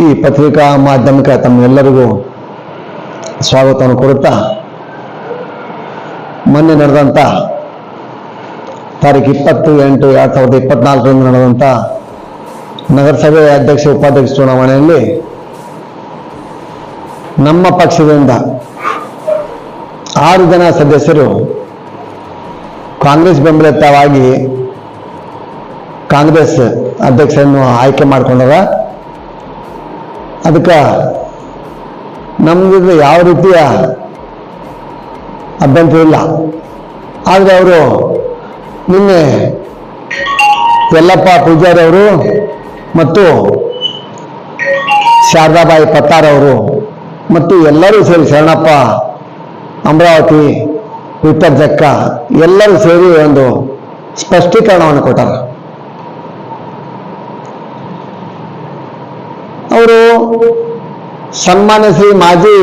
ಈ ಪತ್ರಿಕಾ ಮಾಧ್ಯಮಕ್ಕೆ ತಮ್ಮೆಲ್ಲರಿಗೂ ಸ್ವಾಗತವನ್ನು ಕೊಡುತ್ತಾ ಮೊನ್ನೆ ನಡೆದಂಥ ತಾರೀಕು ಇಪ್ಪತ್ತು ಎಂಟು ಎರಡು ಸಾವಿರದ ಇಪ್ಪತ್ನಾಲ್ಕರಂದು ನಡೆದಂಥ ನಗರಸಭೆ ಅಧ್ಯಕ್ಷ ಉಪಾಧ್ಯಕ್ಷ ಚುನಾವಣೆಯಲ್ಲಿ ನಮ್ಮ ಪಕ್ಷದಿಂದ ಆರು ಜನ ಸದಸ್ಯರು ಕಾಂಗ್ರೆಸ್ ಬೆಂಬಲಿತವಾಗಿ ಕಾಂಗ್ರೆಸ್ ಅಧ್ಯಕ್ಷರನ್ನು ಆಯ್ಕೆ ಮಾಡ್ಕೊಂಡಾರ ಅದಕ್ಕೆ ನಮಗಿದು ಯಾವ ರೀತಿಯ ಅಭ್ಯಂತರ ಇಲ್ಲ. ಆದರೆ ಅವರು ನಿನ್ನೆ ಯಲ್ಲಪ್ಪ ಪೂಜಾರಿ ಅವರು ಮತ್ತು ಶಾರದಾಬಾಯಿ ಪತ್ತಾರ್ ಅವರು ಮತ್ತು ಎಲ್ಲರೂ ಸೇರಿ ಶರಣಪ್ಪ ಅಮರಾವತಿ ವಿಪರ್ಜಕ್ಕ ಜಕ್ಕ ಎಲ್ಲರೂ ಸೇರಿ ಒಂದು ಸ್ಪಷ್ಟೀಕರಣವನ್ನು ಕೊಟ್ಟಾರ ಅವರು ಸನ್ಮಾನ್ಯ ಶ್ರೀ ಮಾಜಿ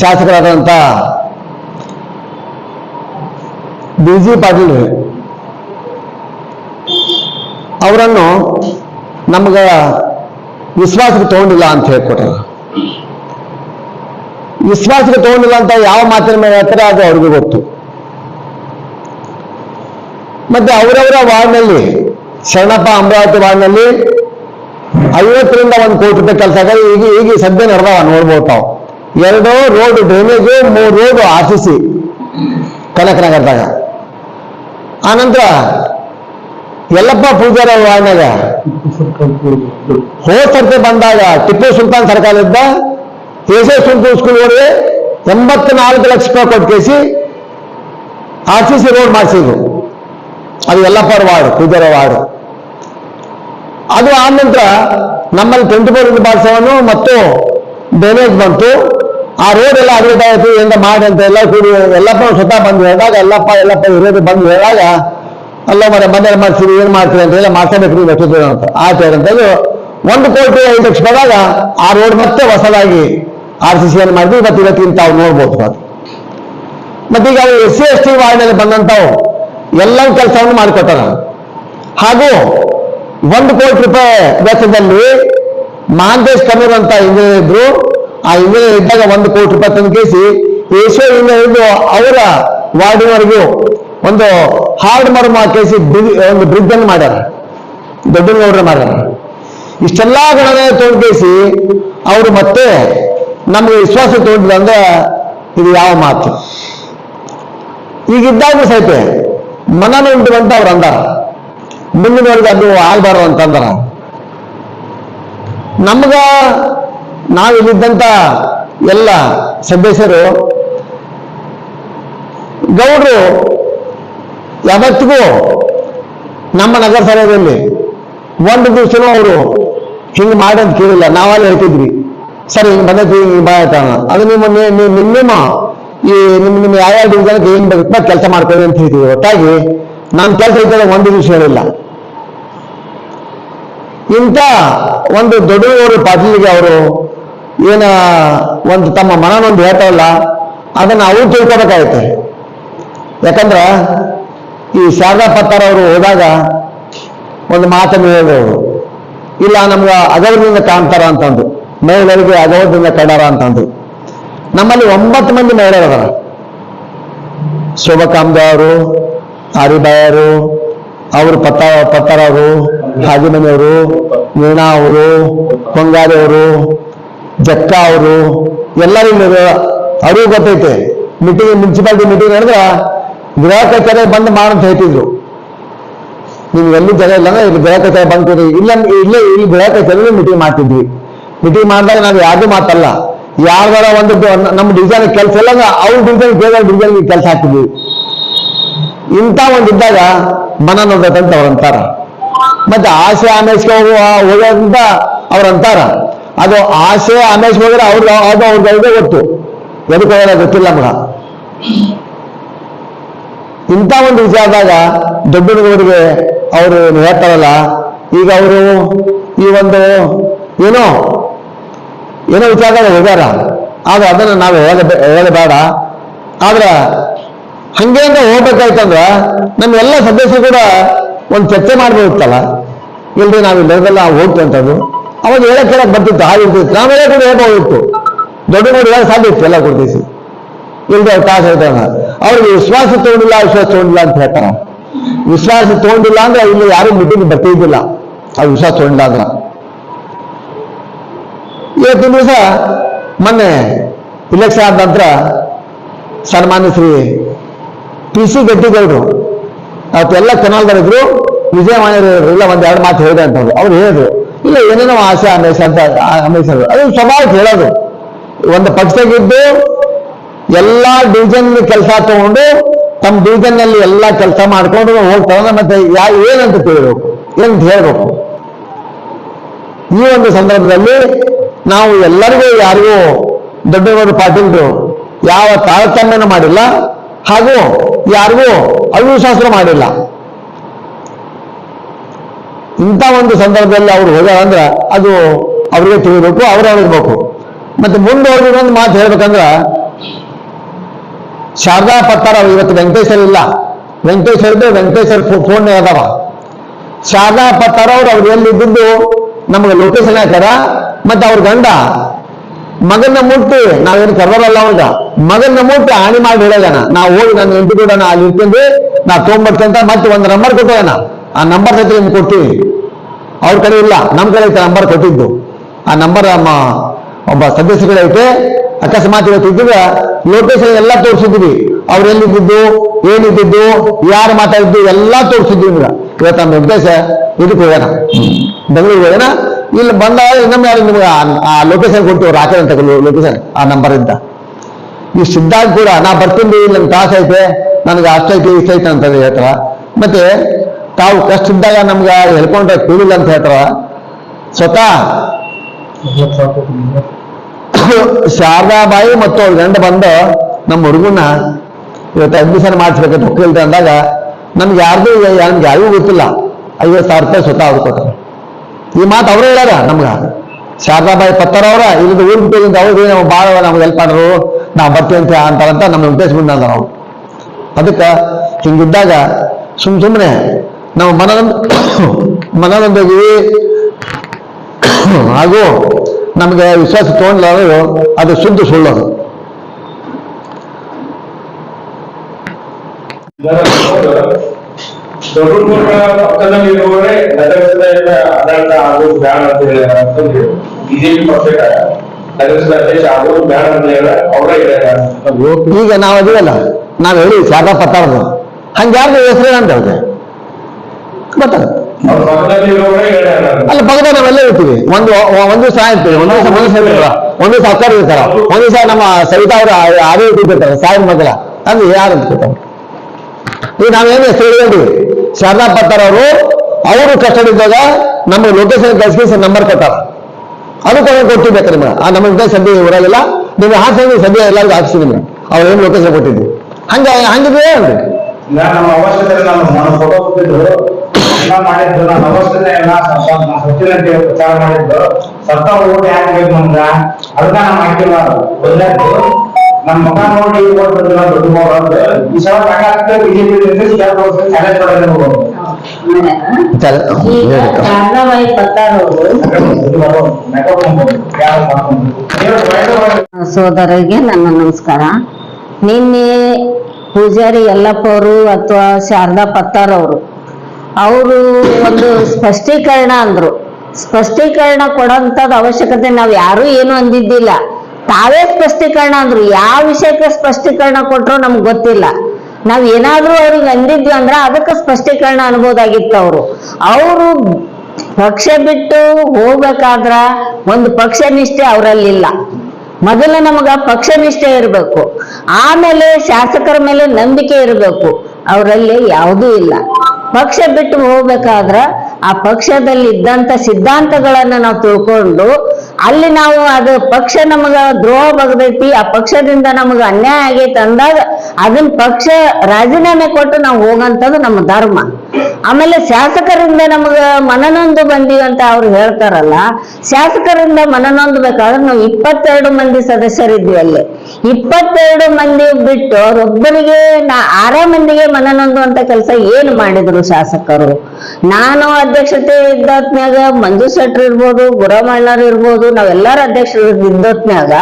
ಶಾಸಕರಾದಂಥ ಬಿ ಜಿ ಪಾಟೀಲ್ ಅವರನ್ನು ನಮಗ ವಿಶ್ವಾಸಕ್ಕೆ ತಗೊಂಡಿಲ್ಲ ಅಂತ ಹೇಳ್ಕೊಟ್ಟಾರ ವಿಶ್ವಾಸಕ್ಕೆ ತಗೊಂಡಿಲ್ಲ ಅಂತ ಯಾವ ಮಾತಿನ ಮೇಲೆ ಹೇಳ್ತಾರೆ ಅದು ಅವ್ರಿಗೂ ಗೊತ್ತು. ಮತ್ತೆ ಅವರವರ ವಾರ್ಡ್ನಲ್ಲಿ ಶರಣಪ್ಪ ಅಮರಾವತಿ ವಾರ್ಡ್ನಲ್ಲಿ ಐವತ್ತರಿಂದ ಒಂದು ಕೋಟಿ ರೂಪಾಯಿ ಕೆಲಸ ಆಗಿದೆ ಈಗ ಈಗ ಸದ್ಯ ನಡೆದವ ನೋಡ್ಬೋದು ತಾವು. ಎರಡು ರೋಡ್ ಡ್ರೈನೇಜು ಮೂರು ರೋಡ್ ಆರ್ ಸಿ ಸಿ ಕನಕನಗರದಾಗ. ಆನಂತರ ಎಲ್ಲಪ್ಪ ಪೂಜಾರ ವಾರ್ಡ್ನಾಗ ಹೋದ ಸರ್ತಿ ಬಂದಾಗ ಟಿಪ್ಪು ಸುಲ್ತಾನ್ ಸರ್ಕಾರ ಇದ್ದ ಕೇಸೆ ಸುಲ್ತಾನ್ ಸ್ಕೂಲ್ ಒಳಗೆ ಎಂಬತ್ನಾಲ್ಕು ಲಕ್ಷ ರೂಪಾಯಿ ಕೊಟ್ಟು ಕೇಸಿ ಆರ್ ಸಿ ಸಿ ರೋಡ್ ಮಾಡಿಸಿದ್ರು. ಅದು ಎಲ್ಲಪ್ಪ ವಾರ್ಡ್, ಪೂಜಾರ ವಾರ್ಡ್. ಅದು ಆದ ನಂತರ ನಮ್ಮಲ್ಲಿ ಟ್ವೆಂಟಿ ಫೋರ್ ಇಂಟು ಮತ್ತು ಡ್ರೈನೇಜ್ ಬಂತು. ಆ ರೋಡ್ ಎಲ್ಲ ಆಯಿತು ಎಂದ ಮಾಡಿ ಅಂತ ಎಲ್ಲ ಕೂಡಿ ಎಲ್ಲಪ್ಪ ಸ್ವತಃ ಬಂದು ಹೇಳಿದಾಗ, ಎಲ್ಲಪ್ಪ ಎಲ್ಲಪ್ಪ ಇರೋದು ಬಂದು ಹೇಳಿದಾಗ, ಅಲ್ಲ ಮನೆ ಮನೆ ಮಾಡ್ತೀವಿ ಏನು ಮಾಡ್ತೀವಿ ಅಂತ ಹೇಳಿ ಮಾಡ್ಸಬೇಕು ನೀವು ಅಂತ. ಆಯ್ತು ಅಂತಂದು ಒಂದು ಕೋಟಿ ಐದು ಲಕ್ಷ ಬಂದಾಗ ಆ ರೋಡ್ ಮತ್ತೆ ಹೊಸದಾಗಿ ಆರ್ ಸಿ ಸಿಯನ್ನು ಮಾಡಿದ್ವಿ. ಇವತ್ತು ಇವತ್ತಿನ ತಾವು ನೋಡ್ಬೋದು ಅದು. ಮತ್ತೀಗ ಅವರು ಎಸ್ ಸಿ ಎಸ್ ಟಿ ವಾರ್ಡ್ನಲ್ಲಿ ಬಂದಂಥವು ಎಲ್ಲ ಕೆಲಸವನ್ನು ಮಾಡಿಕೊಟ್ಟಾರ ಹಾಗೂ ಒಂದು ಕೋಟಿ ರೂಪಾಯಿ ವೆಚ್ಚದಲ್ಲಿ ಮಹಾಂತೇಶ್ ಕನೂರ್ ಅಂತ ಇಂಜಿನಿಯರ್ ಇದ್ರು. ಆ ಇಂಜಿನಿಯರ್ ಇದ್ದಾಗ ಒಂದು ಕೋಟಿ ರೂಪಾಯಿ ತಂದು ಕೇಸಿ ಏಷ್ಯಾ ಇಂಜಿನಿಯರ್ ಅವರ ವಾರ್ಡಿನವರೆಗೂ ಒಂದು ಹಾರ್ಡ್ ಮರು ಕೇಸಿ ಒಂದು ಬ್ರಿಡ್ಜ್ ಅನ್ನು ಮಾಡ್ಯಾರ. ದೊಡ್ಡನಗೌಡರು ಮಾಡ್ಯಾರ ಇಷ್ಟೆಲ್ಲಾ ಗಣನೆ ತೋಡ್ಕೇಸಿ ಅವರು ಮತ್ತೆ ನಮ್ಗೆ ವಿಶ್ವಾಸ ತೋಡಿದ್ರು ಅಂದ್ರೆ ಇದು ಯಾವ ಮಾತು. ಈಗಿದ್ದಾಗ ಸಹಿತ ಮನನ ಉಂಟು ಅಂತ ಅವ್ರು ಅಂದಾರ. ಮುಂದಿನವರೆಗೆ ಅದು ಆಗ್ಬಾರ್ದು ಅಂತಂದ್ರ. ನಮ್ಗ ನಾವಿಲ್ಲಿದ್ದಂತ ಎಲ್ಲ ಸದಸ್ಯರು, ಗೌಡ್ರು ಯಾವತ್ತಿಗೂ ನಮ್ಮ ನಗರಸಭೆಯಲ್ಲಿ ಒಂದು ದಿವಸನೂ ಅವರು ಹಿಂಗೆ ಮಾಡಿ ಅಂತ ಕೇಳಿಲ್ಲ. ನಾವಲ್ಲಿ ಹೇಳ್ತಿದ್ವಿ, ಸರ್, ಹಿಂಗೆ ಬಂದೈತಿ, ಹಿಂಗೆ ಬಾಯ್ತಾನ ಅದು ನಿಮ್ಮ ನೀವು ನಿಮ್ಮ ಈ ನಿಮ್ಮ ನಿಮ್ಮ ಯಾವ್ಯಾವ ಡಿವಿಷನ್ಗೆ ಏನು ಬೇಕಪ್ಪ ಕೆಲಸ ಮಾಡ್ಕೊಳ್ಳಿ ಅಂತ ಹೇಳ್ತೀವಿ ಒಟ್ಟಾಗಿ ನಾನು ಕೆಲಸ ಇದ್ದಾಗ ಒಂದು ದಿವಸ ಹೇಳಿಲ್ಲ ಇಂಥ ಒಂದು ದೊಡ್ಡವರು ಪಾಟೀಲಿಗೆ ಅವರು ಏನ ಒಂದು ತಮ್ಮ ಮನನೊಂದು ಹೇಳ್ತಾವಲ್ಲ ಅದನ್ನು ಅವರು ತಿಳ್ಕೊಬೇಕಾಗತ್ತೆ. ಯಾಕಂದ್ರೆ ಈ ಶಾರದಾ ಪತ್ತಾರ್ ಅವರು ಹೋದಾಗ ಒಂದು ಮಾತನ್ನು ಹೇಳಿದವರು. ಇಲ್ಲ, ನಮ್ಗೆ ಅಗೌರದಿಂದ ಕಾಣ್ತಾರ ಅಂತಂದು. ಮಹಿಳೆಯರಿಗೆ ಅಗೌರದಿಂದ ಕಂಡಾರ ಅಂತಂದು. ನಮ್ಮಲ್ಲಿ ಒಂಬತ್ತು ಮಂದಿ ಮಹಿಳೆಯರು ಶೋಭಾ ಅವರು ಆರಿಬಾಯರು ಅವರು ಪತ್ತ ಪತ್ತರವರು ಹಾಜಿಮನೆಯವರು ವೀಣಾ ಅವರು ಹೊಂಗಾರಿ ಅವರು ಜಕ್ಕ ಅವರು ಎಲ್ಲರೂ ಅರಿವು ಗೊತ್ತೈತೆ ಮೀಟಿಂಗ್ ಮುನ್ಸಿಪಾಲಿಟಿ ಮೀಟಿಂಗ್ ನಡೆದ್ರೆ ಗೃಹ ಕಚೇರಿ ಬಂದು ಮಾಡಂತ ಹೇಳ್ತಿದ್ರು. ನೀವು ಎಲ್ಲಿ ಜಾಗ ಇಲ್ಲ ಅಂದ್ರೆ ಇಲ್ಲಿ ಗೃಹ ಕಚೇರಿ ಬಂದ್ಕೊಡಿ ಇಲ್ಲ, ಇಲ್ಲೇ, ಇಲ್ಲಿ ಗೃಹ ಕಚೇರಿ ಮೀಟಿಂಗ್ ಮಾಡ್ತಿದ್ವಿ. ಮೀಟಿಂಗ್ ಮಾಡಿದಾಗ ನಾವು ಯಾರು ಮಾತಲ್ಲ. ಯಾರ್ದಾರ ಒಂದು ನಮ್ಮ ಡಿಸೈನ್ ಕೆಲಸ ಇಲ್ಲ ಅಂದ್ರೆ ಅವ್ರ ಡಿಸೈನ್ ಬೇರೆ ಡಿಸೈನ್ ಕೆಲಸ ಹಾಕ್ತಿದ್ವಿ. ಇಂಥ ಒಂದು ಇದ್ದಾಗ ಮನ ನೋಡ್ಬೇಕಂತ ಅವ್ರು ಅಂತಾರ. ಮತ್ತೆ ಆಸೆ ಆಮೇಶ್ಗೆ ಹೋಗುವ ಹೋಗೋದಂತ ಅವ್ರಂತಾರ ಅದು ಆಸೆ ಆಮೇಶ್ ಹೋದ್ರೆ ಅವ್ರ ಅದು ಅವ್ರಿಗೆ ಗೊತ್ತು. ಎದಕ್ಕೆ ಹೋಗೋದ ಗೊತ್ತಿಲ್ಲ ಮಗ ಇಂಥ ಒಂದು ವಿಚಾರದಾಗ ದೊಡ್ಡನಗೌರಿಗೆ ಅವರು ಹೇಳ್ತಾರಲ್ಲ, ಈಗ ಅವರು ಈ ಒಂದು ಏನೋ ಏನೋ ವಿಚಾರದಾಗ ಹೋಗ್ಯಾರ. ಆದ್ರೆ ಅದನ್ನು ನಾವು ಹೇಳ ಹೇಳಬೇಡ. ಆದ್ರೆ ಹಂಗೆ ಅಂತ ಹೋಗ್ಬೇಕಾಯ್ತಂದ್ರ ನಮ್ಮ ಎಲ್ಲ ಸದಸ್ಯರು ಕೂಡ ಒಂದು ಚರ್ಚೆ ಮಾಡ್ಬೋದಿತ್ತಲ್ಲ? ಇಲ್ರಿ, ನಾವು ಇಲ್ಲದೆಲ್ಲ ಹೋಗ್ತೀವಿ ಅಂತಂದು. ಅವಾಗ ಹೇಳಕ್ ಕೇಳಕ್ ಬರ್ತಿತ್ತು ಹಾಗಿರ್ತಿತ್ತು ನಾವೆಲ್ಲ ಕೂಡ ಹೇಳ್ಬೋದಿತ್ತು. ದೊಡ್ಡ ನೋಡಿ ಸಾಧ್ಯ ಇತ್ತು ಎಲ್ಲ ಕೊಡ್ತೀವಿ ಇಲ್ದೆ ಅವ್ರು ಕಾಸು ಹೇಳ್ತಾರ ಅವ್ರಿಗೆ ವಿಶ್ವಾಸ ತಗೊಂಡಿಲ್ಲ ವಿಶ್ವಾಸ ತೊಗೊಂಡಿಲ್ಲ ಅಂತ ಹೇಳ್ತಾರ. ವಿಶ್ವಾಸ ತೊಗೊಂಡಿಲ್ಲ ಅಂದ್ರೆ ಇಲ್ಲಿ ಯಾರು ಮೀಟಿಂಗ್ ಬರ್ತಿದ್ದಿಲ್ಲ. ಆ ವಿಶ್ವಾಸ ತಗೊಂಡಿಲ್ಲ ಅಂದ್ರ. ಇವತ್ತಿನ ದಿವಸ ಮೊನ್ನೆ ಇಲೆಕ್ಷನ್ ಆದ ನಂತರ ಸನ್ಮಾನ್ಯ ಶ್ರೀ ಪಿ ಸಿ ಗಟ್ಟಿಗೌಡರು ಅವತ್ತೆಲ್ಲ ಕನ್ನಡದವರಿದ್ರು ವಿಜಯವಾಣಿಯವರೆಲ್ಲ ಒಂದ್ ಎರಡು ಮಾತು ಹೇಳಿದೆ ಅಂತ ಅವ್ರು ಹೇಳಿದ್ರು, ಇಲ್ಲ, ಏನೇನೋ ಆಸೆ ಅಮೇಶ ಅಂತ ಅಮೇಶ ಅದು ಸ್ವಭಾವಕ್ಕೆ ಹೇಳೋದು. ಒಂದು ಪಕ್ಷದಾಗಿದ್ದು ಎಲ್ಲಾ ಡಿವಿಜನ್ ಕೆಲಸ ತಗೊಂಡು ತಮ್ಮ ಡಿವಿಷನ್ನಲ್ಲಿ ಎಲ್ಲ ಕೆಲಸ ಮಾಡ್ಕೊಂಡು ಹೋಗ್ತಾರೆ ಮತ್ತೆ ಯಾ, ಏನಂತ ತಿಳಿಬೇಕು? ಏನಂತ ಹೇಳ್ಬೇಕು? ಈ ಒಂದು ಸಂದರ್ಭದಲ್ಲಿ ನಾವು ಎಲ್ಲರಿಗೂ ಯಾರಿಗೂ ದೊಡ್ಡ ಪಾಟೀಲ್ರು, ಯಾವ ತಾರತಮ್ಯನೂ ಮಾಡಿಲ್ಲ. ಹಾಗೂ ಯಾರಿಗೂ ಅವಿಶ್ವಾಸ ಮಾಡಿಲ್ಲ. ಇಂಥ ಒಂದು ಸಂದರ್ಭದಲ್ಲಿ ಅವ್ರು ಹೋಗ್ಯಾರ ಅಂದ್ರೆ ಅದು ಅವ್ರಿಗೆ ತಿಳಿಬೇಕು, ಅವ್ರು ಹೇಳಿರ್ಬೇಕು ಮತ್ತೆ ಮುಂದೆ ಅವ್ರಿಗೆ ಒಂದು ಮಾತು ಹೇಳ್ಬೇಕಂದ್ರ, ಶಾರದಾ ಪತ್ತಾರ ಇವತ್ತು ವೆಂಕಟೇಶ್ವರ ಇಲ್ಲ. ವೆಂಕಟೇಶ್ವರ ಇದ್ರೆ ವೆಂಕಟೇಶ್ವರ ಫೋನ್ ಅದಾವ. ಶಾರದಾ ಪತ್ತಾರ ಅವ್ರು ಅವ್ರು ಎಲ್ಲಿದ್ದು ನಮಗೆ ಲೊಕೇಶನ್ ಹಾಕ್ಯಾರ, ಮತ್ತೆ ಅವ್ರ ಗಂಡ ಮಗನ್ನ ಮುಟ್ಟಿ, ನಾವೇನು ಕರ್ವರಲ್ಲ ಅವಾಗ ಮಗನ ಮುಟ್ಟಿ, ಹಾನಿ ಮಾಡಿ ಹೇಳೋದನ ನಾವು ಹೋಗಿ ನನ್ನ ಹೆಂಡತಿ ಕೂಡ ಅಲ್ಲಿ ಇರ್ತೀನಿ, ನಾ ತೊಗೊಂಬರ್ತಂತ ಮತ್ತೆ ಒಂದು ನಂಬರ್ ಕೊಟ್ಟೋಣ ಆ ನಂಬರ್ ಸಹಿತ ನಿಮ್ಗೆ ಕೊಡ್ತೀವಿ ಅವ್ರ ಕಡೆ ಇಲ್ಲ ನಮ್ಮ ಕಡೆ ಐತೆ ನಂಬರ್ ಕೊಟ್ಟಿದ್ದು. ಆ ನಂಬರ್ ನಮ್ಮ ಒಬ್ಬ ಸದಸ್ಯಗಳೈತೆ ಅಕಸ್ಮಾತ್ ಇವತ್ತು ಇದ್ದಿದ್ರೆ ಲೊಕೇಶನ್ ಎಲ್ಲ ತೋರಿಸಿದ್ವಿ ಅವ್ರು ಎಲ್ಲಿದ್ದು ಏನಿದ್ದು ಯಾರು ಮಾತಾಡಿದ್ದು ಎಲ್ಲ ತೋರಿಸಿದ್ವಿ ಇವತ್ತು ನಮ್ಮ ಉದ್ದೇಶ ಇದಕ್ಕೆ ಹೋಗೋಣ. ಬೆಂಗಳೂರಿಗೆ ಹೋಗೋಣ. ಇಲ್ಲಿ ಬಂದಾಗ ಇನ್ನೊಮ್ಮೆ ಯಾರು ನಿಮ್ಗೆ ಆ- ಲೊಕೇಶನ್ ಕೊಟ್ಟು ರಾಕೇಶ್ ಅಂತ ಲೊಕೇಶನ್ ಆ ನಂಬರ್ ಇದ್ದ ಈ ಸಿದ್ಧಾಂತ ಕೂಡ, ನಾ ಬರ್ತೀನಿ ನನ್ನ ಕಾಸು ಐತೆ, ನನಗೆ ಅಷ್ಟೈತೆ ಇಷ್ಟೈತೆ ಅಂತ ಹೇಳ್ತಾರ. ಮತ್ತೆ ತಾವು ಕಷ್ಟ ಇದ್ದಾಗ ನಮ್ಗೆ ಹೇಳ್ಕೊಂಡ್ರೆ ಕೂಡಿಲ್ಲ ಅಂತ ಹೇಳ್ತಾರ. ಸ್ವತಃ ಶಾರದಾಬಾಯಿ ಮತ್ತು ಅವ್ರ ಗಂಡ ಬಂದು ನಮ್ಮ ಹುಡುಗನ ಇವತ್ತು ಅಡ್ಮಿಷನ್ ಮಾಡಿಸ್ಬೇಕಂತ ಒಪ್ಪಿಲ್ದ ಅಂದಾಗ ನಮ್ಗೆ ಯಾರ್ದು ನಮ್ಗೆ ಯಾರಿಗೂ ಗೊತ್ತಿಲ್ಲ. ಐವತ್ತು ಸಾವಿರ ರೂಪಾಯಿ ಸ್ವತಃ ಅವ್ರು ಕೊಟ್ಟರು ಈ ಮಾತು ಅವರೇ ಹೇಳ್ಯಾರ ನಮ್ಗ? ಶಾರದಾಬಾಯಿ ಪತ್ತಾರ ಇಲ್ಲಿಂದ ಊರ್ ಬಿಟ್ಟಿಂದ ಅವ್ರಿಗೆ ನಾವು ಭಾಳ ನಮ್ಗೆ ಹೆಲ್ಪ್ ಮಾಡ್ರು ನಾವು ಬರ್ತೀವಿ ಅಂತ ಅಂತಾರಂತ ನಮ್ಮ ಉದ್ದೇಶ ಬಂದ ನಾವು ಅದಕ್ಕೆ ಹಿಂಗಿದ್ದಾಗ ಸುಮ್ ಸುಮ್ಮನೆ ನಾವು ಮನನ ಮನದೊಂದಿಗೆ ಹಾಗೂ ನಮಗೆ ವಿಶ್ವಾಸ ತೊಗೊಂಡ್ಲಾರು ಅದು ಸುದ್ದು ಸುಳ್ಳದು. ದೊಡ್ಡ ಪಕ್ಕದಲ್ಲಿ ಇರುವವರೇ ನಗರಸಭೆಯ ಆಡಳಿತ ಆಗೋದು ಬ್ಯಾಡ ಅಂತ ಹೇಳ್ಯಾರ ಅಂತಂದು ಬಿಜೆಪಿ ಪಕ್ಷದ ನಗರಸಭೆ ಅಧ್ಯಕ್ಷ ಆಗೋದು ಬ್ಯಾಡ ಅಂತ ಹೇಳ ಅವರೇ ಹೇಳ್ಯಾರ ಈಗ ನಾವು ಅದೀವಲ್ಲ ನಾವು ಹೇಳಿ ಶಾರದಾ ಪತ್ತಾರದು ಹಂಗೆ ಯಾರ್ದು ಹೆಸರು ಅಂತ ಹೇಳಿದೆ ಗೊತ್ತಾಗುತ್ತೆ ಅವ್ರ ಪಕ್ಕದಲ್ಲಿ ಇರುವವರೇ ಹೇಳ್ಯಾರ ಅಲ್ಲ ಪಕ್ಕದ ನಾವೆಲ್ಲ ಇರ್ತೀವಿ ಒಂದು ಒಂದು ದಿವಸ ಇರ್ತೀವಿ ಒಂದು ದಿವಸ ಮನುಷ್ಯ ಇರ್ತಾರ ಒಂದು ದಿವಸ ಅಕ್ಕರ್ ಇರ್ತಾರ ಒಂದು ದಿವಸ ನಮ್ಮ ಸವಿತಾ ಅವರು ಆದೇ ಇರ್ತಾರೆ ಸಾವಿರ ಮಗಲ ಅಂದ್ರೆ ಯಾರು ಅಂತ ಈಗ ನಾವೇನು ಹೆಸರು ಹೇಳಿದ್ವಿ ಶಾರದಾ ಪತ್ತಾರ್ ಅವರು ಅವರು ಕಷ್ಟಡಿದ್ದಾಗ ನಮಗೆ ಲೊಕೇಶನ್ ಕಳಿಸಿ ನಂಬರ್ ಕೊಟ್ಟಾರ. ಅದು ತಗೊಂಡು ಕೊಟ್ಟಿರ್ಬೇಕು ನಿಮಗೆ? ಆ ನಮಗೆ ಸದ್ಯ ಊರಾಗಿಲ್ಲ ನೀವು ಹಾಕಿದ್ರೆ ಸದ್ಯ ಎಲ್ಲರಿಗೂ ಹಾಕ್ಸಿ ನಿಮ್ಗೆ ಅವ್ರು ಏನು ಲೊಕೇಶನ್ ಕೊಟ್ಟಿದ್ವಿ. ಹಂಗೆ, ಹಂಗಿದ್ರೆ ಹೇಳ್ರಿ ಈಗ ನಮ್ಮ ಅವಶ್ಯಕತೆ ನಾನು ನಾನು ಫೋಟೋ ಕೊಟ್ಟಿದ್ದು ಎಲ್ಲ ಮಾಡಿದ್ದು ನಾನು ಅವಶ್ಯಕತೆ ಎಲ್ಲ ಸಚಿವ ಅಂತ. ಹೇಳಿ ಪ್ರಚಾರ ಮಾಡಿದ್ದು ಸರ್ಕಾರ ಓಟ್ ಯಾಕೆ ಬೇಕು ನಮ್ಗ ಅದಕ್ಕ ನಾ ಮಾಡ್ತಿಲ್ಲ ಒಳ್ಳೇದು ನಮ್ಮ ಮಗ ನೋಡಿ ಓಟ್ ದೊಡ್ಡ ಮಗ ಅಂತ ಈ ಸಲ ಕರ್ನಾಟಕ ಬಿಜೆಪಿ ಚಾಲೆಂಜ್ ಮಾಡೋದು ಅವರು ಸೋದರಿಗೆ ನನ್ನ ನಮಸ್ಕಾರ. ನಿನ್ನೆ ಪೂಜಾರಿ ಯಲ್ಲಪ್ಪ ಅವರು ಅಥವಾ ಶಾರದಾ ಪತ್ತಾರ್ ಅವರು ಅವರು ಒಂದು ಸ್ಪಷ್ಟೀಕರಣ ಅಂದ್ರು. ಸ್ಪಷ್ಟೀಕರಣ ಕೊಡೋಂಥದ್ದು ಅವಶ್ಯಕತೆ ನಾವು ಯಾರು ಏನು ಅಂದಿದ್ದಿಲ್ಲ. ತಾವೇ ಸ್ಪಷ್ಟೀಕರಣ ಅಂದ್ರು, ಯಾವ ವಿಷಯಕ್ಕೆ ಸ್ಪಷ್ಟೀಕರಣ ಕೊಟ್ರು ನಮ್ಗೆ ಗೊತ್ತಿಲ್ಲ. ನಾವ್ ಏನಾದ್ರೂ ಅವ್ರಿಗೆ ಅಂದಿದ್ವಿ ಅಂದ್ರ ಅದಕ್ಕೆ ಸ್ಪಷ್ಟೀಕರಣ ಅನ್ಬೋದಾಗಿತ್ತು ಅವರು. ಅವರು ಪಕ್ಷ ಬಿಟ್ಟು ಹೋಗ್ಬೇಕಾದ್ರ ಒಂದು ಪಕ್ಷ ನಿಷ್ಠೆ ಅವರಲ್ಲಿಲ್ಲ. ಮೊದಲು ನಮಗ ಪಕ್ಷ ನಿಷ್ಠೆ ಇರಬೇಕು. ಆಮೇಲೆ ಶಾಸಕರ ಮೇಲೆ ನಂಬಿಕೆ ಇರಬೇಕು. ಅವರಲ್ಲಿ ಯಾವುದೂ ಇಲ್ಲ. ಪಕ್ಷ ಬಿಟ್ಟು ಹೋಗ್ಬೇಕಾದ್ರ ಆ ಪಕ್ಷದಲ್ಲಿ ಇದ್ದಂತ ಸಿದ್ಧಾಂತಗಳನ್ನ ನಾವು ತಿಳ್ಕೊಂಡು ಅಲ್ಲಿ ನಾವು ಅದು ಪಕ್ಷ ನಮಗ ದ್ರೋಹ ಬಗ್ದೈತಿ, ಆ ಪಕ್ಷದಿಂದ ನಮಗ ಅನ್ಯಾಯ ಆಗೈತಿ ಅಂದಾಗ ಅದನ್ನ ಪಕ್ಷ ರಾಜೀನಾಮೆ ಕೊಟ್ಟು ನಾವು ಹೋಗಂತದ್ದು ನಮ್ಮ ಧರ್ಮ. ಆಮೇಲೆ ಶಾಸಕರಿಂದ ನಮಗ ಮನನೊಂದು ಬಂದೀವಿ ಅಂತ ಅವ್ರು ಹೇಳ್ತಾರಲ್ಲ, ಶಾಸಕರಿಂದ ಮನನೊಂದು ಬೇಕಾದ್ರೆ ನಾವು ಇಪ್ಪತ್ತೆರಡು ಮಂದಿ ಸದಸ್ಯರಿದ್ವಿ ಅಲ್ಲಿ. ಇಪ್ಪತ್ತೆರಡು ಮಂದಿ ಬಿಟ್ಟು ಅವ್ರೊಬ್ಬರಿಗೆ ನಾ ಆರೇ ಮಂದಿಗೆ ಮನನೊಂದು ಅಂತ ಕೆಲಸ ಏನು ಮಾಡಿದ್ರು ಶಾಸಕರು? ನಾನು ಅಧ್ಯಕ್ಷತೆ ಇದ್ದತ್ನ್ಯಾಗ ಮಂಜು ಶೆಟ್ರ್ ಇರ್ಬೋದು ಗುರಮಣ್ಣರ್ ಇರ್ಬೋದು, ನಾವೆಲ್ಲರೂ ಅಧ್ಯಕ್ಷರು ಇದ್ದತ್ನ್ಯಾಗ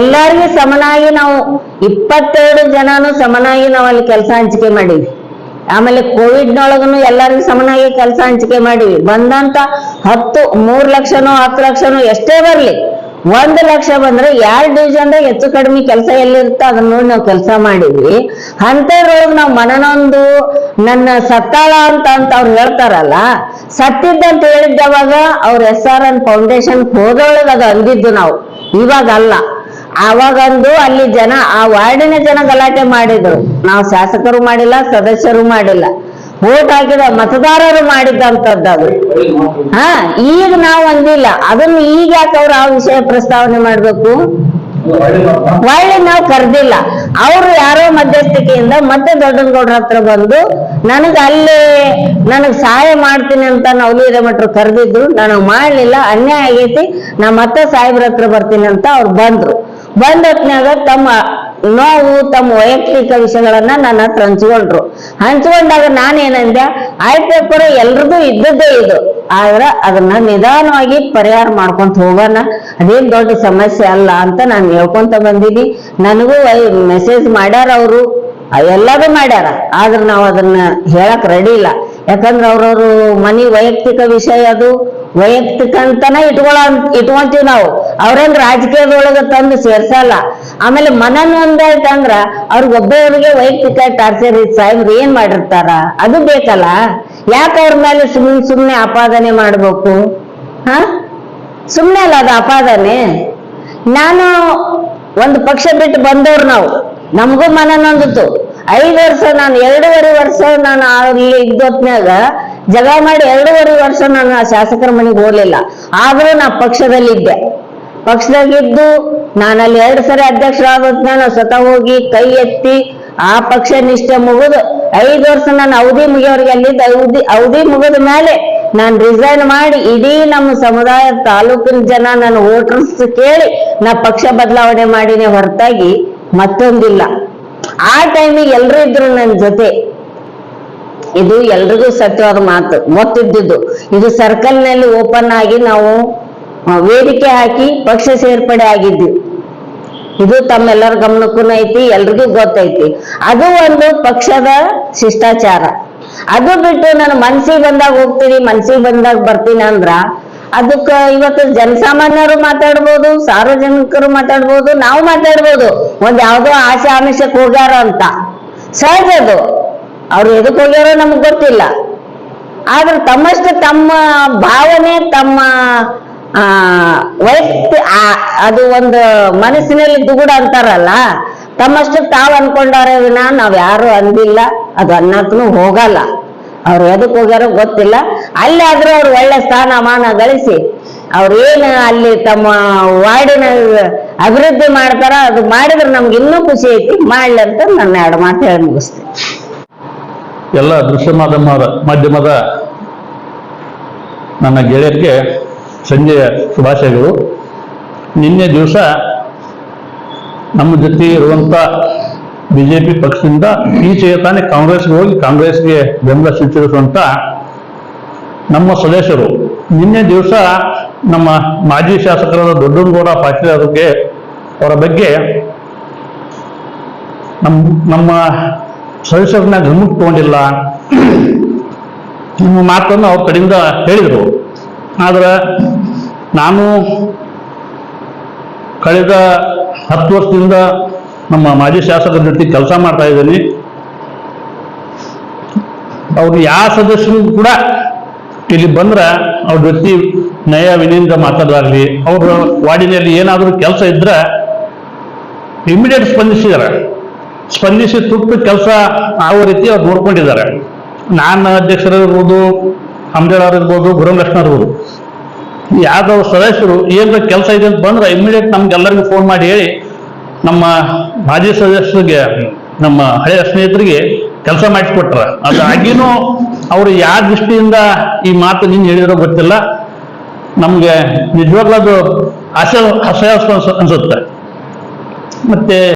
ಎಲ್ಲಾರ್ಗೂ ಸಮನಾಗಿ ನಾವು ಇಪ್ಪತ್ತೆರಡು ಜನನು ಸಮನಾಗಿ ನಾವು ಅಲ್ಲಿ ಕೆಲಸ ಹಂಚಿಕೆ ಮಾಡಿದ್ವಿ. ಆಮೇಲೆ ಕೋವಿಡ್ ನೊಳಗನು ಎಲ್ಲರಿಗೂ ಸಮನಾಗಿ ಕೆಲಸ ಹಂಚಿಕೆ ಮಾಡಿವಿ ಬಂದಂತ ಹತ್ತು, ಮೂರ್ ಲಕ್ಷನೋ, ಹತ್ತು ಲಕ್ಷನೋ ಎಷ್ಟೇ ಬರ್ಲಿ. ಒಂದು ಲಕ್ಷ ಬಂದ್ರೆ ಯಾರ್ ಡಿವಿಜನ್ ಹೆಚ್ಚು ಕಡಿಮೆ ಕೆಲಸ ಎಲ್ಲಿರುತ್ತೋ ಅದನ್ನ ನೋಡಿ ನಾವು ಕೆಲಸ ಮಾಡಿದ್ವಿ. ಅಂತದ್ರೊಳಗ್ ನಾವ್ ಮನನೊಂದು, ನನ್ನ ಸತ್ತಾಳ ಅಂತ ಅಂತ ಅವ್ರು ಹೇಳ್ತಾರಲ್ಲ, ಸತ್ತಿದ್ದಂತ ಹೇಳಿದ್ದವಾಗ ಅವ್ರ ಎಸ್ ಆರ್ ಎನ್ ಫೌಂಡೇಶನ್ ಹೋದೊಳಗೆ ಅದು ಅಂದಿದ್ದು ನಾವು. ಇವಾಗ ಅಲ್ಲ. ಅವಾಗಂದು ಅಲ್ಲಿ ಜನ, ಆ ವಾರ್ಡಿನ ಜನ ಗಲಾಟೆ ಮಾಡಿದ್ರು. ನಾವು ಶಾಸಕರು ಮಾಡಿಲ್ಲ, ಸದಸ್ಯರು ಮಾಡಿಲ್ಲ. ವೋಟ್ ಹಾಕಿದ ಮತದಾರರು ಮಾಡಿದ್ದಂಥದ್ದು ಅದು ಹಾ, ಈಗ ನಾವು ಅಂದಿಲ್ಲ. ಅದನ್ನ ಈಗ ಯಾಕೆ ಅವ್ರು ಆ ವಿಷಯ ಪ್ರಸ್ತಾವನೆ ಮಾಡ್ಬೇಕು? ಒಳ್ಳೆ ನಾವು ಕರೆದಿಲ್ಲ. ಅವರು ಯಾರೋ ಮಧ್ಯಸ್ಥಿಕೆಯಿಂದ ಮತ್ತೆ ದೊಡ್ಡನಗೌಡ್ರ ಹತ್ರ ಬಂದು, ನನಗ ಅಲ್ಲಿ ನನಗೆ ಸಹಾಯ ಮಾಡ್ತೀನಿ ಅಂತ ನವಲಿ ಹಿರೇಮಠರು ಕರೆದಿದ್ರು ನಾನು ಮಾಡಲಿಲ್ಲ, ಅನ್ಯಾಯ ಆಗೈತಿ, ನಾ ಮತ್ತೆ ಸಾಹೇಬ್ರ ಹತ್ರ ಬರ್ತೀನಿ ಅಂತ ಅವ್ರು ಬಂದ್ರು. ಬಂದ ಹೊತ್ನ್ಯಾಗ ತಮ್ಮ ನೋವು ತಮ್ಮ ವೈಯಕ್ತಿಕ ವಿಷಯಗಳನ್ನ ನನ್ನ ಹತ್ರ ಹಂಚ್ಕೊಂಡ್ರು. ಹಂಚ್ಕೊಂಡಾಗ ನಾನೇನಂದೆ? ಪೇಪರ್ ಎಲ್ರಿಗೂ ಇದ್ದದ್ದೇ ಇದು. ಆದ್ರ ಅದನ್ನ ನಿಧಾನವಾಗಿ ಪರಿಹಾರ ಮಾಡ್ಕೊಂತ ಹೋಗೋಣ. ಅದೇನ್ ದೊಡ್ಡ ಸಮಸ್ಯೆ ಅಲ್ಲ ಅಂತ ನಾನು ಹೇಳ್ಕೊಂತ ಬಂದೀನಿ. ನನಗೂ ಮೆಸೇಜ್ ಮಾಡ್ಯಾರ ಅವರು. ಎಲ್ಲರೂ ಮಾಡ್ಯಾರ. ಆದ್ರೆ ನಾವು ಅದನ್ನ ಹೇಳಕ್ ರೆಡಿ ಇಲ್ಲ. ಯಾಕಂದ್ರೆ ಅವ್ರವ್ರು ಮನಿ ವೈಯಕ್ತಿಕ ವಿಷಯ ಅದು. ವೈಯಕ್ತಿಕ ಅಂತಾನೆ ಇಟ್ಕೊಳ ಇಟ್ಕೊಂತೀವಿ ನಾವು. ಅವ್ರೇನ್ ರಾಜಕೀಯದೊಳಗ ತಂದು ಸೇರ್ಸಲ್ಲ. ಆಮೇಲೆ ಮನನ್ ಒಂದಾಯ್ತಂದ್ರ ಅವ್ರಿಗೆ ಒಬ್ಬರಿಗೆ ವೈಯಕ್ತಿಕ ಟಾರ್ಚರ್ ಸಾಹೇಬ್ರು ಏನ್ ಮಾಡಿರ್ತಾರ? ಅದು ಬೇಕಲ್ಲ. ಯಾಕೆ ಅವ್ರ ಮೇಲೆ ಸುಮ್ಮನೆ ಸುಮ್ಮನೆ ಅಪಾದನೆ ಮಾಡ್ಬೇಕು? ಹ? ಸುಮ್ಮನೆ ಅಲ್ಲ ಅದು ಅಪಾದನೆ ನಾನು ಒಂದು ಪಕ್ಷ ಬಿಟ್ಟು ಬಂದವ್ರು ನಾವು. ನಮಗೂ ಮನನೊಂದಿತ್ತು. ಐದು ವರ್ಷ ನಾನು, ಎರಡೂವರೆ ವರ್ಷ ನಾನು ಅಲ್ಲಿ ಇದ್ದೊತ್ನಾಗ ಜಗ ಮಾಡಿ ಎರಡೂವರೆ ವರ್ಷ ನಾನು ಆ ಶಾಸಕರ ಮನೆಗೆ ಹೋಗ್ಲಿಲ್ಲ. ಆದ್ರೂ ನಾ ಪಕ್ಷದಲ್ಲಿದ್ದೆ. ಪಕ್ಷದಾಗಿದ್ದು ನಾನಲ್ಲಿ ಎರಡು ಸರಿ ಅಧ್ಯಕ್ಷರಾದ ನಾನು, ಸ್ವತಃ ಹೋಗಿ ಕೈ ಎತ್ತಿ ಆ ಪಕ್ಷ ನಿಷ್ಠೆ ಮುಗಿದು ಐದು ವರ್ಷ ನಾನು ಅವಧಿ ಮುಗಿಯೋರಿಗೆ ಅಲ್ಲಿದ್ದ ಅವಧಿ ಅವಧಿ ಮುಗಿದ ಮೇಲೆ ನಾನು ರಿಸೈನ್ ಮಾಡಿ ಇಡೀ ನಮ್ಮ ಸಮುದಾಯ ತಾಲೂಕಿನ ಜನ ನನ್ನ ವೋಟರ್ಸ್ ಕೇಳಿ ನಾ ಪಕ್ಷ ಬದಲಾವಣೆ ಮಾಡಿನೇ ಹೊರತಾಗಿ ಮತ್ತೊಂದಿಲ್ಲ. ಆ ಟೈಮಿಗೆ ಎಲ್ರು ಇದ್ರು ನನ್ನ ಜೊತೆ. ಇದು ಎಲ್ರಿಗೂ ಸತ್ಯವಾದ ಮಾತು. ಗೊತ್ತಿದ್ದುದು ಇದು ಸರ್ಕಲ್ನಲ್ಲಿ ಓಪನ್ ಆಗಿ ನಾವು ವೇದಿಕೆ ಹಾಕಿ ಪಕ್ಷ ಸೇರ್ಪಡೆ ಆಗಿದ್ವಿ. ಇದು ತಮ್ಮೆಲ್ಲರ ಗಮನಕ್ಕೂ ಐತಿ, ಎಲ್ರಿಗೂ ಗೊತ್ತೈತಿ. ಅದು ಒಂದು ಪಕ್ಷದ ಶಿಷ್ಟಾಚಾರ. ಅದು ಬಿಟ್ಟು ನಾನು ಮನ್ಸಿಗೆ ಬಂದಾಗ ಹೋಗ್ತೀನಿ, ಮನ್ಸಿಗೆ ಬಂದಾಗ ಬರ್ತೀನಿ ಅಂದ್ರ ಅದಕ್ಕ ಇವತ್ತು ಜನಸಾಮಾನ್ಯರು ಮಾತಾಡ್ಬೋದು, ಸಾರ್ವಜನಿಕರು ಮಾತಾಡ್ಬೋದು, ನಾವು ಮಾತಾಡ್ಬೋದು. ಒಂದ್ ಯಾವ್ದೋ ಆಶೆ ಆಮಿಷಕ್ಕೆ ಹೋಗ್ಯಾರ ಅಂತ. ಸಹಜ ಅದು. ಅವ್ರು ಎದಕ್ ಹೋಗ್ಯಾರೋ ನಮಗ್ ಗೊತ್ತಿಲ್ಲ. ಆದ್ರೆ ತಮ್ಮಷ್ಟು ತಮ್ಮ ಭಾವನೆ, ತಮ್ಮ, ಆ, ವೈಯಕ್ತಿ ಅದು ಒಂದು ಮನಸ್ಸಿನಲ್ಲಿ ದುಗುಡ ಅಂತಾರಲ್ಲ, ತಮ್ಮಷ್ಟು ತಾವ್ ಅನ್ಕೊಂಡಾರೆ ವಿನ ನಾವ್ ಯಾರು ಅಂದಿಲ್ಲ, ಅದು ಅನ್ನಕ್ಕೂ ಹೋಗಲ್ಲ. ಅವ್ರು ಎದಕ್ ಹೋಗ್ಯಾರೋ ಗೊತ್ತಿಲ್ಲ. ಅಲ್ಲಿ ಆದ್ರೂ ಅವ್ರು ಒಳ್ಳೆ ಸ್ಥಾನಮಾನ ಗಳಿಸಿ ಅವ್ರೇನು ಅಲ್ಲಿ ತಮ್ಮ ವಾರ್ಡಿನ ಅಭಿವೃದ್ಧಿ ಮಾಡ್ತಾರ ಅದು ಮಾಡಿದ್ರೆ ನಮ್ಗೆ ಇನ್ನೂ ಖುಷಿ ಐತಿ, ಮಾಡ್ಲಿ ಅಂತ ನನ್ನ ಎರಡು ಮಾತು ಹೇಳಿ ಮುಗಿಸ್ತೀನಿ. ಎಲ್ಲ ದೃಶ್ಯ ಮಾಧ್ಯಮದ ಮಾಧ್ಯಮದ ನನ್ನ ಗೆಳೆಯರಿಗೆ ಸಂಜೆಯ ಶುಭಾಶಯಗಳು. ನಿನ್ನೆ ದಿವಸ ನಮ್ಮ ಜೊತೆ ಇರುವಂತ ಬಿಜೆಪಿ ಪಕ್ಷದಿಂದ ಈಚೆಗೆ ತಾನೇ ಕಾಂಗ್ರೆಸ್ಗೆ ಹೋಗಿ ಕಾಂಗ್ರೆಸ್ಗೆ ಬೆಂಬಲ ಸೂಚಿಸುವಂತ ನಮ್ಮ ಸದಸ್ಯರು. ನಿನ್ನೆ ದಿವಸ ನಮ್ಮ ಮಾಜಿ ಶಾಸಕರಾದ ದೊಡ್ಡನಗೌಡ ಪಾಟೀಲ್ ಅವರಿಗೆ ಅವರ ಬಗ್ಗೆ ನಮ್ಮ ನಮ್ಮ ಸದಸ್ಯರನ್ನ ಗಮನಕ್ಕೆ ತಗೊಂಡಿಲ್ಲ. ನಿಮ್ಮ ಮಾತನ್ನು ಅವ್ರ ಕಡೆಯಿಂದ ಹೇಳಿದರು. ಆದ್ರೆ ನಾನು ಕಳೆದ ಹತ್ತು ವರ್ಷದಿಂದ ನಮ್ಮ ಮಾಜಿ ಶಾಸಕರ ಜೊತೆ ಕೆಲಸ ಮಾಡ್ತಾ ಇದ್ದೀನಿ. ಅವ್ರು ಯಾವ ಸದಸ್ಯರು ಕೂಡ ಇಲ್ಲಿ ಬಂದ್ರೆ ಅವ್ರ ಜೊತೆ ನಯ ವಿನಯಿಂದ ಮಾತಾಡಲಾಗ್ಲಿ ಅವ್ರ ವಾರ್ಡಿನಲ್ಲಿ ಏನಾದರೂ ಕೆಲಸ ಇದ್ರೆ ಇಮಿಡಿಯೇಟ್ ಸ್ಪಂದಿಸಿದ್ದಾರೆ ಸ್ಪಂದಿಸಿ ತುಟ್ಟು ಕೆಲಸ ಆಗುವ ರೀತಿ ಅವ್ರು ನೋಡ್ಕೊಂಡಿದ್ದಾರೆ. ನಾನು ಅಧ್ಯಕ್ಷರಿರ್ಬೋದು ಅಂಬೇಡ್ಕರ್ ಇರ್ಬೋದು ಗುರುಲಕ್ಷ್ಣ ಇರ್ಬೋದು ಯಾವ್ದೋ ಸದಸ್ಯರು ಏನಾರ ಕೆಲಸ ಇದೆ ಅಂತ ಬಂದ್ರೆ ಇಮಿಡಿಯೇಟ್ ನಮ್ಗೆಲ್ಲರಿಗೂ ಫೋನ್ ಮಾಡಿ ಹೇಳಿ ನಮ್ಮ ಮಾಜಿ ಸದಸ್ಯರಿಗೆ, ನಮ್ಮ ಹಳೆಯ ಸ್ನೇಹಿತರಿಗೆ ಕೆಲಸ ಮಾಡಿಸ್ಕೊಟ್ರ. ಅದಾಗಿನೂ ಅವ್ರು ಯಾವ ದೃಷ್ಟಿಯಿಂದ ಈ ಮಾತು ನಿನ್ನ ಹೇಳಿರೋ ಗೊತ್ತಿಲ್ಲ. ನಮ್ಗೆ ನಿಜವಾಗ್ಲೂ ಅದು ಆಸೆ ಅನ್ಸುತ್ತೆ. ಮತ್ತೆ